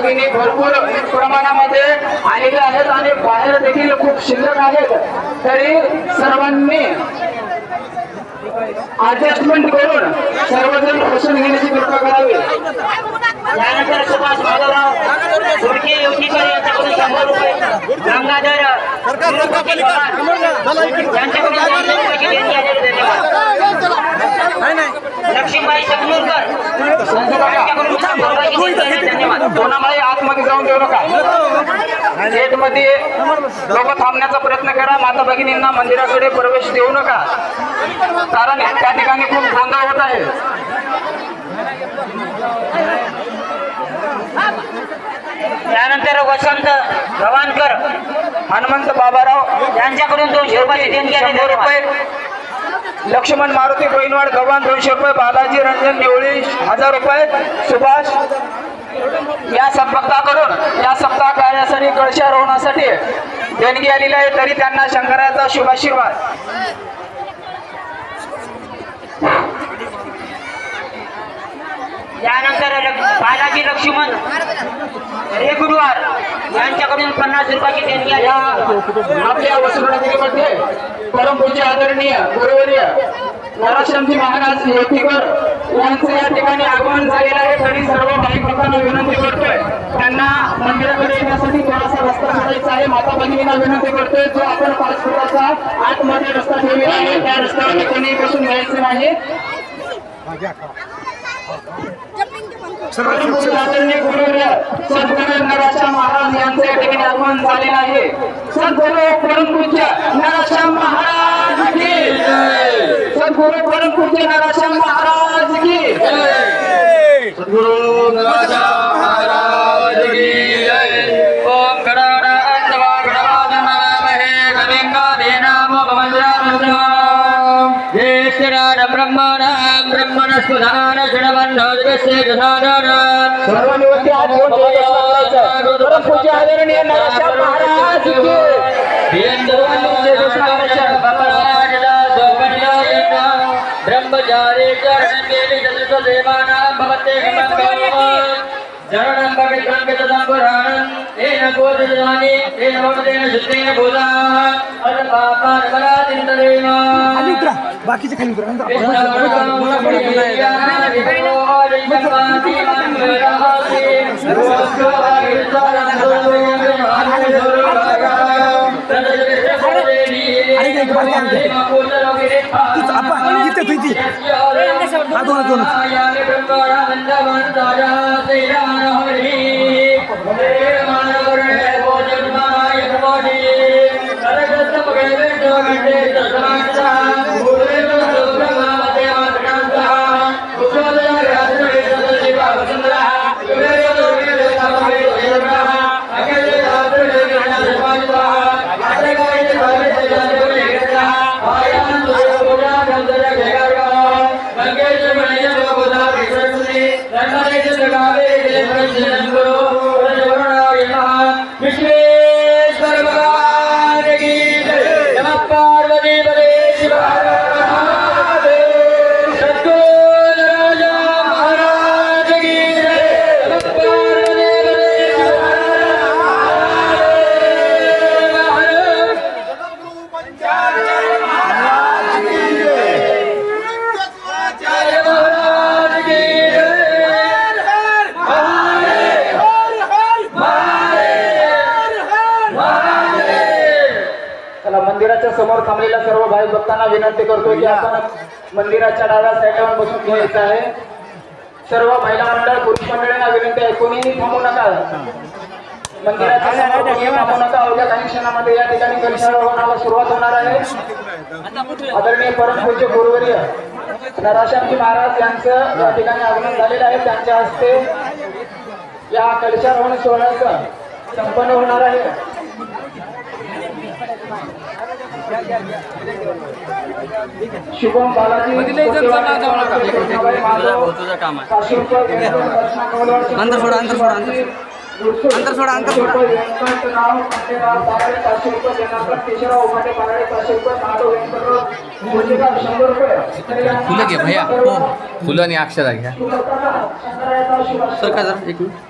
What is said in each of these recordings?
भगिनी भरपूर प्रमाणामध्ये आलेल्या आहेत आणि बाहेर देखील खूप शिल्लक आहेत तरी सर्वांनी अडजस्टमेंट करून सर्वजण पोषण घेण्याची कृपा करावी त्यानंतर सुभाष माधवराव गुडके युवतीकर यांच्याकडून शंभर रुपये गंगाधर यांच्याकडून धन्यवाद लक्ष्मीबाई आतमध्ये जाऊन देऊ नका. गेटमध्ये लोक थांबण्याचा प्रयत्न करा. माता भगिनींना मंदिराकडे प्रवेश देऊ नका. कारण त्या ठिकाणी खूप गोंधळ होत आहे. त्यानंतर वसंत गव्हाणकर हनुमंत बाबाराव यांच्याकडून दोनशे रुपयाची देणगी रुपये लक्ष्मण मारुती गोईनवाड गव्हाण दोनशे रुपये बालाजी रंजन निवळी हजार रुपये सुभाष. या संपर्काकडून या सप्ताह कार्यासाठी कळशारोहणासाठी देणगी आलेली आहे तरी त्यांना शंकराचा शुभाशीर्वाद यानंतर बालाजी लक्ष्मण. यांच्याकडून पन्नास रुपयाची देणगी या आली आपल्या वसुंधरागिरीमध्ये परमपूज्य आदरणीय गुरुवर्य नरसिंहजी महाराज येथीकर यांचं या ठिकाणी आगमन झालेलं आहे. तरी सर्व भाविक भक्तांना विनंती करतोय. त्यांना मंदिराकडे येण्यासाठी थोडासा रस्ता सोडायचा आहे. माता भगिनींना विनंती करतोय. जो आपण पाच फुटाचा आतमध्ये रस्ता ठेवलेला आहे त्या रस्त्यावर कोणी बसून घ्यायचं नाही. आदरणीय गुरुवर्य महाराज यांचं या ठिकाणी आगमन झालेलं आहे. सद्गुरू परमपूज्य नराशा महाराज की सद्गुरु सद्गुरू परमपूज्य नराशा महाराज की सद्गुरु सद्गुरू षडवन्नोदकस्य दधानम् सर्वांनी वरती हात घेऊन जय जयकार करायचं. परमपूज्य आदरणीय नराशा महाराज की जय. ब्रह्मचारी चरण केली देवानां भवते चरणं पवित्रं विदधं तेन बोधजानि तेन भवतेन शुद्धेन भूता अल्पापान् बलादिन्दरेम बाकीचे खाली उतरा. तीच आपण इथे तू इथे हा दोन दोन विश्वेश्वर चला मंदिराच्या समोर थांबलेल्या सर्व भाई भक्तांना विनंती करतो की आपण मंदिराच्या डाव्या साईडवर बसून घ्यायचं आहे. सर्व महिला मंडळ पुरुष मंडळींना विनंती आहे कोणीही थांबू नका. मंदिराच्या समोर कोणीही थांबू नका. अवघ्या काही क्षणामध्ये या ठिकाणी कलशारोहणाला सुरुवात होणार आहे. आदरणीय परमपूज्य गुरुवर्य नराशामजी महाराज यांचं या ठिकाणी आगमन झालेलं आहे. त्यांच्या हस्ते या कलशारोहण सोहळ्याचं संपन्न होणार आहे. शुभम बालाजी अंदर सोडा, अंदर सोडा, अंदर अंदर सोडा, अंदर सोडा. फुलं घे भैया. हो फुलं आणि अक्षरा घ्या. सर का जरा एक मिनिट.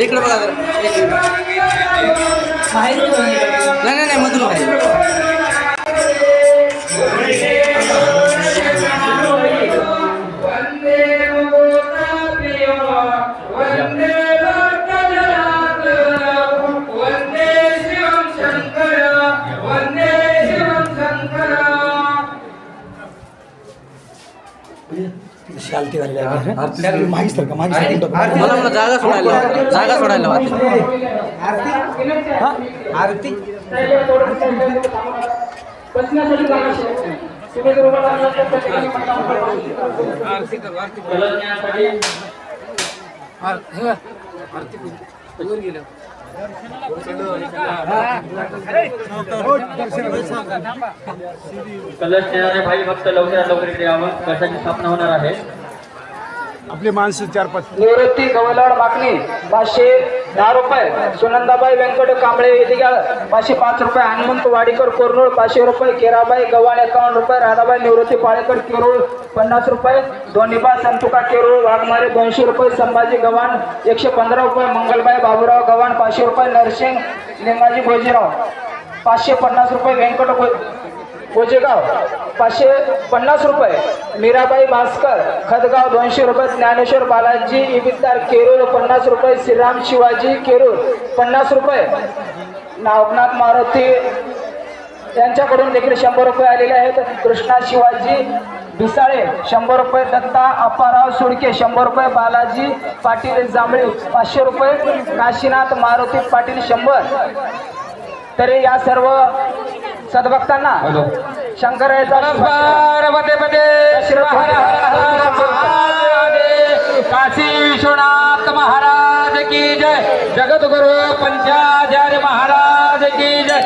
इकडे बघा जरा. नाही मला मला जागा सोडायला लावा. जागा सोडायला लावा. बसण्यासाठी जागा राहिला तर त्या ठिकाणी मतदान कलरण्यासाठी कलश नेणारे भाई भक्त लवकरात लवकर इकडे यावं. कशाची स्थापना होणार आहे. आपले माणसं चार पाच. निवृत्ती गवलाड मागणी पाचशे दहा रुपये. सुनंदाबाई व्यंकट कांबळे इदिगाळ पाचशे पाच रुपये. हनुमंत वाडीकर कोरनूळ पाचशे रुपये. केराबाई गव्हाण एकावन्न रुपये. राधाबाई निवृत्ती पाळेकर केरूळ पन्नास रुपये. दोन्हीबा संतुका केरूळ वाघमारे दोनशे रुपये. संभाजी गव्हाण एकशे पंधरा रुपये. मंगलबाई बाबूराव गव्हाण पाचशे रुपये. नरसिंग लिंगाजी भोजीराव पाचशे पन्नास रुपये. व्यंकट गोजेगाव पाचशे पन्नास रुपये. मीराबाई भास्कर खदगाव दोनशे रुपये. ज्ञानेश्वर बालाजी इबिदार केरूळ पन्नास रुपये. श्रीराम शिवाजी केरूळ पन्नास रुपये. नागनाथ मारुती यांच्याकडून देखील शंभर रुपये आलेले आहेत. कृष्णा शिवाजी भिसाळे शंभर रुपये. दत्ता अप्पाराव सुडके शंभर रुपये. बालाजी पाटील जांभळे पाचशे रुपये. काशीनाथ मारुती पाटील शंभर. तरी या सर्व सद्भक्तांना शंकराचा पार्वती पदे काशी विश्वनाथ महाराज की जय. जगद्गुरु पंचाचार्य महाराज की जय.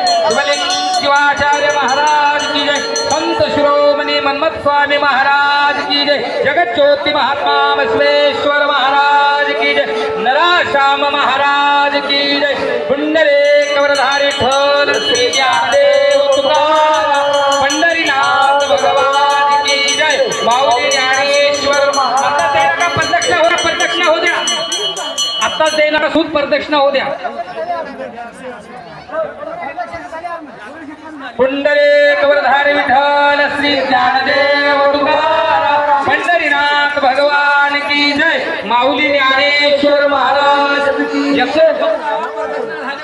शिवाचार्य महाराज की जय. संत शिरोमणी मन्मथ स्वामी महाराज की जय. जगत ज्योति महात्मा बसवेश्वर महाराज की जय. नराश्याम महाराज की जय. पुंडरे कवरधारी ठोल आत्ताच ते नका सूत प्रदक्षिणा हो द्या. पुंडरे कवरधारी विठ्ठल श्री ज्ञानदेव पंढरीनाथ भगवान की जय. माऊली ज्ञानेश्वर महाराज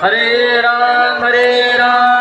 हरे राम हरे राम.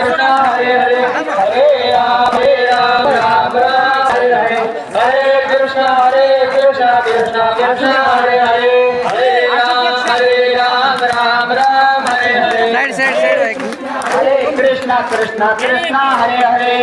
कृष्ण कृष्ण हरे हरे।